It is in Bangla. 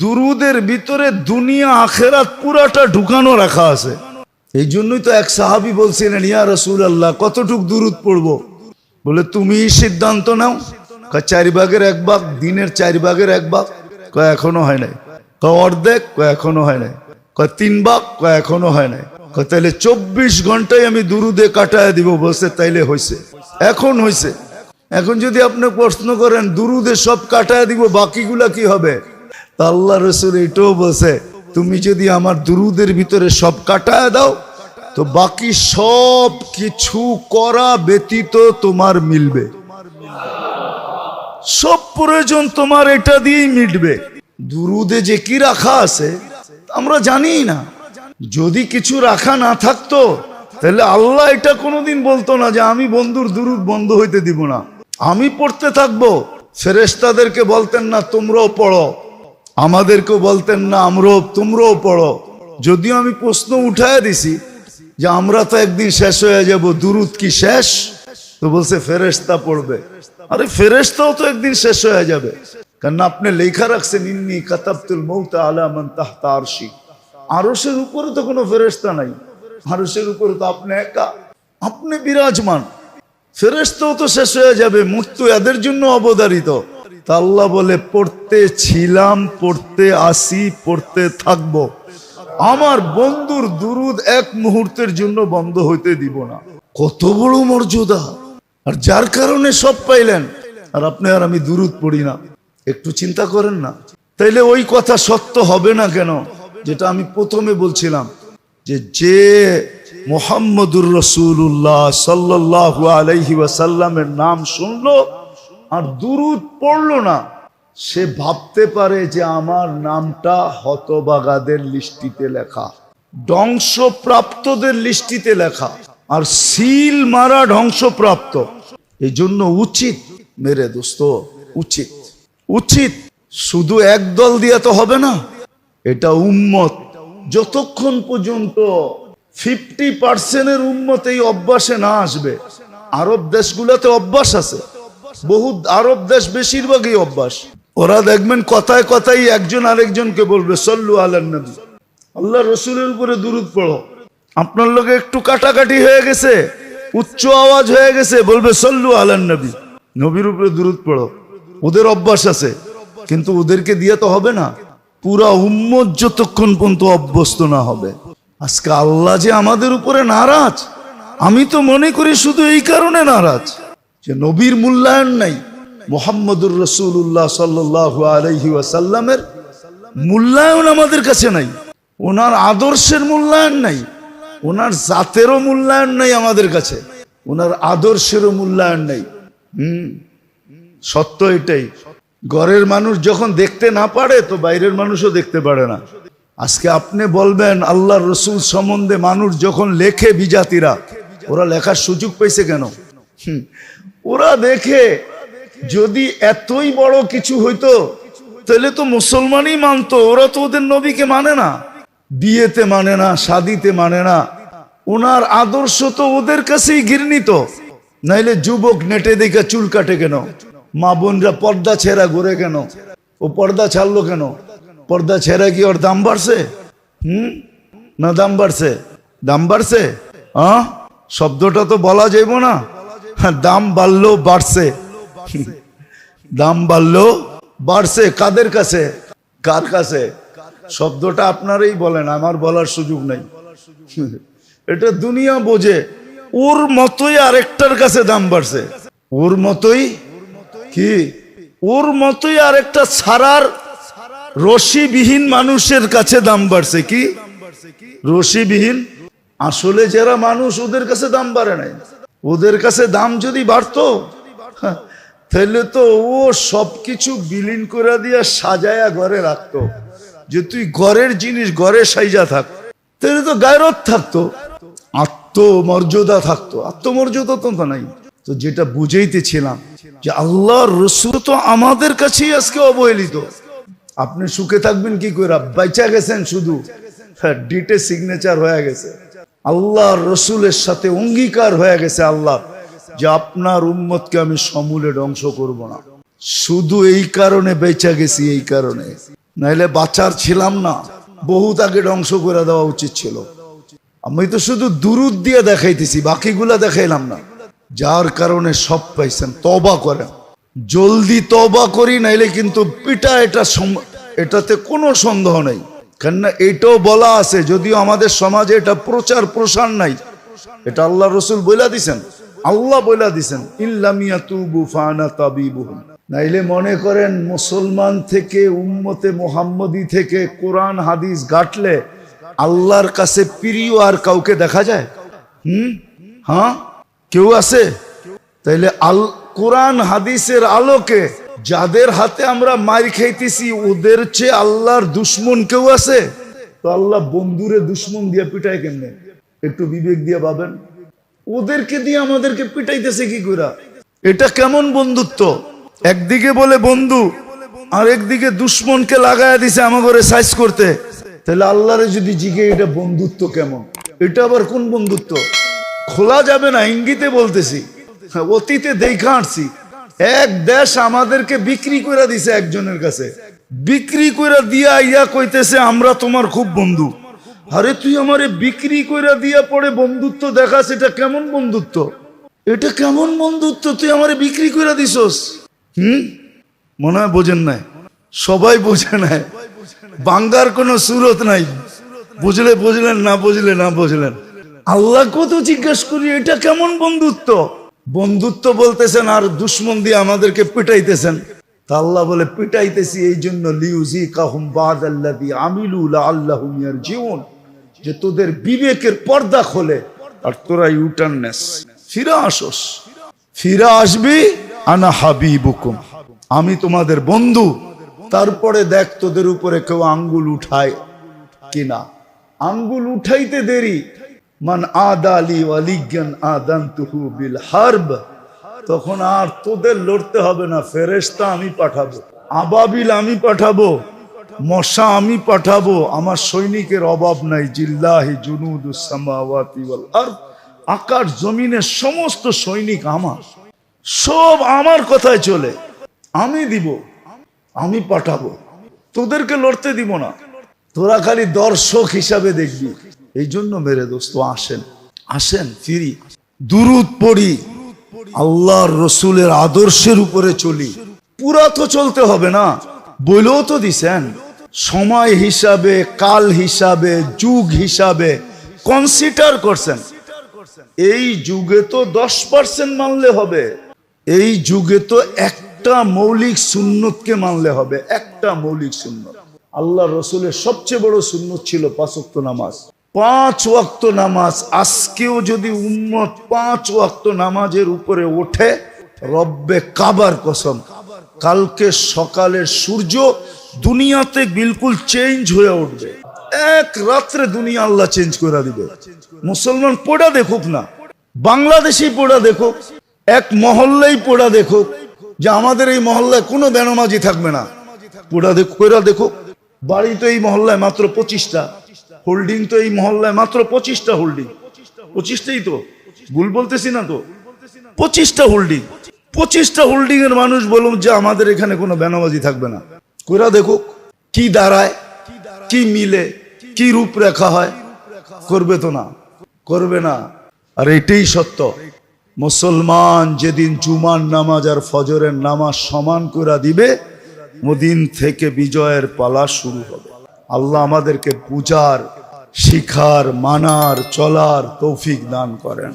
দুরুদের ভিতরে দুনিয়া, আখেরাত পুরাটা ঢুকানো রাখা আছে। এই জন্যই তো এক সাহাবি বলছিলেন, ইয়া রসুল আল্লাহ কতটুক দুরুদ পড়ব? বলে, তুমি সিদ্ধান্ত নাও। চার ভাগের এক ভাগ, দিনের চার ভাগের এক ভাগ। কয়, এখনও হয় নাই। কয়, অর্ধেক? কয়, এখনও হয় নাই। কয়, তিন ভাগ? কয়, এখনও হয় নাই। কয়, তাইলে চব্বিশ ঘন্টায় আমি দুরুদে কাটায় দিব। বসে তাইলে হয়েছে এখন হয়েছে এখন যদি আপনি প্রশ্ন করেন, দুরুদে সব কাটায় দিব, বাকিগুলা কি হবে? আল্লাহ রসুল এটাও বলছে, তুমি যদি আমার দুরুদের ভিতরে সব কাটায় দাও, তো বাকি সব কিছু করা ব্যতীত তোমার মিলবে। সব প্রয়োজন তোমার এটা দিয়েই মিটবে। দুরুদে যে কি রাখা আছে, আমরা জানি না। যদি কিছু রাখা না থাকতো, তাহলে আল্লাহ এটা কোনোদিন বলতো না যে, আমি বন্ধুর দুরুদ বন্ধ হইতে দিব না। আমি পড়তে থাকব। ফেরেস্তাদেরকে বলতেন, না, তোমরাও পড়ো। আমাদেরকেও বলতেন, না, আমরাও, তোমরাও পড়ো। যদিও আমি প্রশ্ন উঠায় দিছি যে, আমরা তো একদিন শেষ হয়ে যাব, দুরুদ কি শেষ? তো বলছে ফেরেস্তা পড়বে। আরে ফেরেস্তাও তো একদিন শেষ হয়ে যাবে। কারণ আপনি লেখা রাখছেন, ইন্নি কাতাবতুল মৌতা আলামান তাহতা আরশি। আরশের উপরে তো কোনো ফেরেস্তা নাই। আরশের উপরে তো আপনি একা। আপনি বিরাজমান। ফেরেস্তাও তো শেষ হয়ে যাবে মৃত্যু এদের জন্য অবধারিত। আল্লাহ বলে, পড়তে ছিলাম, পড়তে আসি, পড়তে থাকব। আমার বন্ধুর দুরুদ এক মুহূর্তের জন্য বন্ধ হইতে দিব না। কত বড় মর্যাদা। আর যার কারণে সব পাইলেন, আর আপনি আর আমি দুরুদ পড়ি না। একটু চিন্তা করেন না। তাইলে ওই কথা সত্য হবে না কেন? যেটা আমি প্রথমে বলছিলাম, যে যে মোহাম্মদুর রসুল্লাহ সাল্লাহ আলাইহি ওয়াসাল্লামের নাম শুনলো আর দুরুদ পড়ল না। সে ভাবতে পারে যে আমার নামটা হতবাগাদের লিস্টিতে লেখা, ধ্বংসপ্রাপ্তদের লিস্টিতে লেখা, আর সিল মারা ধ্বংসপ্রাপ্ত। এই জন্য উচিত, মেরে দোস্ত, উচিত উচিত। শুধু এক দল দিয়ে তো হবে না, এটা উম্মত। যতক্ষণ পর্যন্ত ফিফটি পার্সেন্টের উম্মত এই অভ্যাসে না আসবে, আরব দেশগুলোতে অভ্যাস আছে। বহু আরব দেশ বেশিরভাগই অভ্যাস। ওরা দেখবেন কথায় কথাই একজন আরেকজনকে বলবে, সল্লু আলান্নবী আল্লাহ রসুলের উপরে দুরুদ পড়ো। আপনার লোকে একটু কাটাকাটি হয়ে গেছে, উচ্চ আওয়াজ হয়ে গেছে, বলবে, সল্লু আলান নবী। নবীর উপরে দূরত পড়ো। ওদের অভ্যাস আছে, কিন্তু ওদেরকে দিয়ে তো হবে না। পুরা উম্মত যতক্ষণ পর্যন্ত অভ্যস্ত না হবে। আজকে আল্লাহ যে আমাদের উপরে নারাজ, আমি তো মনে করি শুধু এই কারণে নারাজ। যে নবীর মূল্যায়ন নাই, মোহাম্মদুর রসুল্লাহ সাল্লাহ আলহি ওয়াসাল্লামের মূল্যায়ন আমাদের কাছে নাই, ওনার আদর্শের মূল্যায়ন নাই, ওনার জাতেরও মূল্যায়ন নাই আমাদের কাছে, ওনার আদর্শেরও মূল্যায়ন নাই। হুম, সত্য এটাই। ঘরের মানুষ যখন দেখতে না পারে, তো বাইরের মানুষও দেখতে পারে না। আজকে আপনি বলবেন আল্লাহ রসুল সম্বন্ধে মানুষ যখন লেখে বিজাতিরা, ওরা লেখার সুযোগ পেয়েছে কেন? ওরা দেখে যদি এতই বড় কিছু হইতো, তাহলে তো মুসলমানই মানতো, ওরা তো ওদের নবীকে মানে না। বিয়েতে মানে না, শাদিতে মানে না। ওনার আদর্শ তো ওদের কাছেই ঘৃণিত। নাইলে যুবক নেটে দেখে চুল কাটে কেন? মা বোনরা পর্দা ছেঁড়া ঘুরে কেন? ও পর্দা ছাড়লো কেন? পর্দা ছেঁড়া কি ওর দাম বাড়ছে? হুম? না দাম বাড়ছে। দাম বাড়ছে? হ্যাঁ শব্দটা তো বলা যাইব না। দাম বাড়লো বাড়ছে। দাম বাড়লো বাড়ছে। কাদের কাছে? কার কাছে? শব্দটা আপনারই বলেন, আমার বলার সুযোগ নাই। এটা দুনিয়া বোঝে। ওর মতোই আরেকটার কাছে দাম বাড়ছে। ওর মতোই কি? ওর মতোই আরেকটা ছাড়ার রশিবিহীন মানুষের কাছে দাম বাড়ছে কি? রশিবিহীন। আসলে যারা মানুষ, ওদের কাছে দাম বাড়ে নাই। ওদের কাছে দাম যদি বাড়তো হ্যাঁ, তাহলে তো ও সবকিছু বিলীন করে দিয়া সাজায়া ঘরে রাখতো। যে তুই ঘরের জিনিস ঘরে সাইজা থাক তাহলে তো গায়রত থাকতো আত্মমর্যাদা থাকতো। আত্মমর্যাদা তো নাই। তো যেটা বুঝাইতেছিলাম যে আল্লাহর রসুল তো আমাদের কাছেই আজকে অবহেলিত। আপনি সুখে থাকবেন কি করে বাইচা গেছেন শুধু। হ্যাঁ, ডিটে সিগনেচার হয়ে গেছে। আল্লাহ রসুলের সাথে অঙ্গীকার হয়ে গেছে আল্লাহ যে আপনার উম্মতকে আমি সমূলে ধ্বংস করব না। শুধু এই কারণে বেঁচে গেছি, এই কারণে। নাইলে বাঁচার ছিলাম না, বহুত আগে ধ্বংস করে দেওয়া উচিত ছিল। আমি তো শুধু দুরুদ দিয়ে দেখাইতেছি, বাকিগুলা দেখাইলাম না। যার কারণে সব পাইছেন তবা করেন। জলদি তবা করি, নাইলে কিন্তু পিটা এটা এটাতে কোনো সন্দেহ নেই। কেননা এটাও বলা আছে, যদিও আমাদের সমাজে এটা প্রচার প্রসার নাই। এটা আল্লাহ রসুল বইলা দিছেন। আল্লাহ বইলা দিছেন নাইলে মনে করেন, মুসলমান থেকে, উম্মতে মোহাম্মদী থেকে কোরআন, হাদিস গাটলে আল্লাহর কাছে প্রিয় আর কাউকে দেখা যায়? হুম? হ্যাঁ? কেউ আছে? তাইলে আল, কোরআন, হাদিসের আলোকে যাদের হাতে আমরা মার খাইতেছি ওদের চেয়ে আল্লাহর দুশ্মন কেউ আছে? তো আল্লাহ বন্ধুরে দুশ্মন দিয়ে পিটায় কেমনে? একটু বিবেক দিয়ে পাবেন ওদেরকে দিয়ে আমাদেরকে পিটাইতেছে কি কইরা? এটা কেমন বন্ধুত্ব? একদিকে বলে বন্ধু আর একদিকে দুশ্মনকে লাগায় দিছে আমাকে সাইজ করতে। তাহলে আল্লাহরে যদি জিগে এটা বন্ধুত্ব কেমন? এটা আবার কোন বন্ধুত্ব? খোলা যাবে না ইঙ্গিতে বলতেছি। হ্যাঁ, অতীতে দেখা আসছি এক দেশ আমাদেরকে বিক্রি করে দিছে একজনের কাছে। বিক্রি করে দিয়া ইয়া কইতেছে, আমরা তোমার খুব বন্ধু। আরে তুই আমারে বিক্রি করে দিয়া পরে বন্ধুত্ব দেখাস, এটা কেমন বন্ধুত্ব? এটা কেমন বন্ধুত্ব? তুই আমারে বিক্রি করে দিছস। হুম? মনে হয় বোঝেন নাই। সবাই বোঝে নাই। বাঙ্গার কোনো সুরত নাই। বুঝলে, বুঝলেন, না বুঝলে, না বুঝলেন। আল্লাহ কত জিজ্ঞেস করি, এটা কেমন বন্ধুত্ব? বন্ধুত্ব বলতেছেন আর দুশ্মন দিয়ে আমাদেরকে পিটাইতেছেন। তা আল্লাহ বলে, পিটাইতেছি এই জন্য লিউজি কাহুম বাদ আল্লাহ আমিলু আল্লাহ জীবন যে তোদের বিবেকের পর্দা খোলে আর তোরা ইউটার্ন নেস। ফিরা আসস। ফিরা আসবি, আনা হাবিবুকুম। আমি তোমাদের বন্ধু। তারপরে দেখ তোদের উপরে কেউ আঙ্গুল উঠায় কিনা। আঙ্গুল উঠাইতে দেরি। মান আদালি ওয়ালিজ্ঞান আদান্তুহু বিল হারব। তখন আর তোদের লড়তে হবে না, ফেরেশতা আমি পাঠাবো, আবাবিল আমি পাঠাবো, মশা আমি পাঠাবো, আমার সৈনিকের অভাব নাই, জিল্লাহি জুনুদুস সামাওয়াতি ওয়াল আরদ। আকাশ জমিনের সমস্ত সৈনিক আমার, সব আমার কথায় চলে, আমি দিব, আমি পাঠাবো, তোদেরকে লড়তে দিব না, তোরা খালি দর্শক হিসাবে দেখবি। এই জন্য মেরে দোস্ত, আসেন আসেন, ফিরি। দুরুদ পড়ি, আল্লাহর রসুলের আদর্শের উপরে চলি। পুরা তো চলতে হবে না বলেও তো দিছেন। সময় হিসাবে, কাল হিসাবে, যুগ হিসাবে কনসিডার করছেন। এই যুগে তো দশ পার্সেন্ট মানলে হবে, এই যুগে তো একটা মৌলিক সুন্নতকে মানলে হবে, একটা মৌলিক সুন্নত। আল্লাহ রসুলের সবচেয়ে বড় সুন্নত ছিল পাঁচক্ত নামাজ। পাঁচ ওয়াক্ত নামাজ। আজকেও যদি উম্মত পাঁচ ওয়াক্ত নামাজের উপরে ওঠে, রব্বে কাবার কসম। কালকে সকালের সূর্য দুনিয়াতে বিলকুল চেঞ্জ হয়ে উঠবে। এক রাত্রে দুনিয়া আল্লাহ চেঞ্জ করে দিবে। মুসলমান পড়া দেখুক না, বাংলাদেশি পড়া দেখুক, এক মহল্লাই পড়া দেখুক, যে আমাদের এই মহল্লায় কোনো বেনমাজি থাকবে না। পড়া কইরা দেখুক। বাড়ি তো এই মহল্লায় মাত্র পঁচিশটা। হোল্ডিং তো এই মহল্লায় মাত্র পঁচিশটা হোল্ডিং। পঁচিশটাই তো। ভুল বলতেছি না তো? পঁচিশটা হোল্ডিং। পঁচিশটা হোল্ডিং এর মানুষ বলুন যে আমাদের এখানে কোনো বেনামাজি থাকবে না। কইরা দেখুক কি দাঁড়ায়, কি মিলে, কি রূপরেখা হয়। করবে তো না। করবে না। আর এটাই সত্য। মুসলমান যেদিন জুমার নামাজ আর ফজরের নামাজ সমান করে দিবে, ওদিন থেকে বিজয়ের পালা শুরু হবে। আল্লাহ আমাদেরকে পূজার শিখার মানার চলার তৌফিক দান করেন।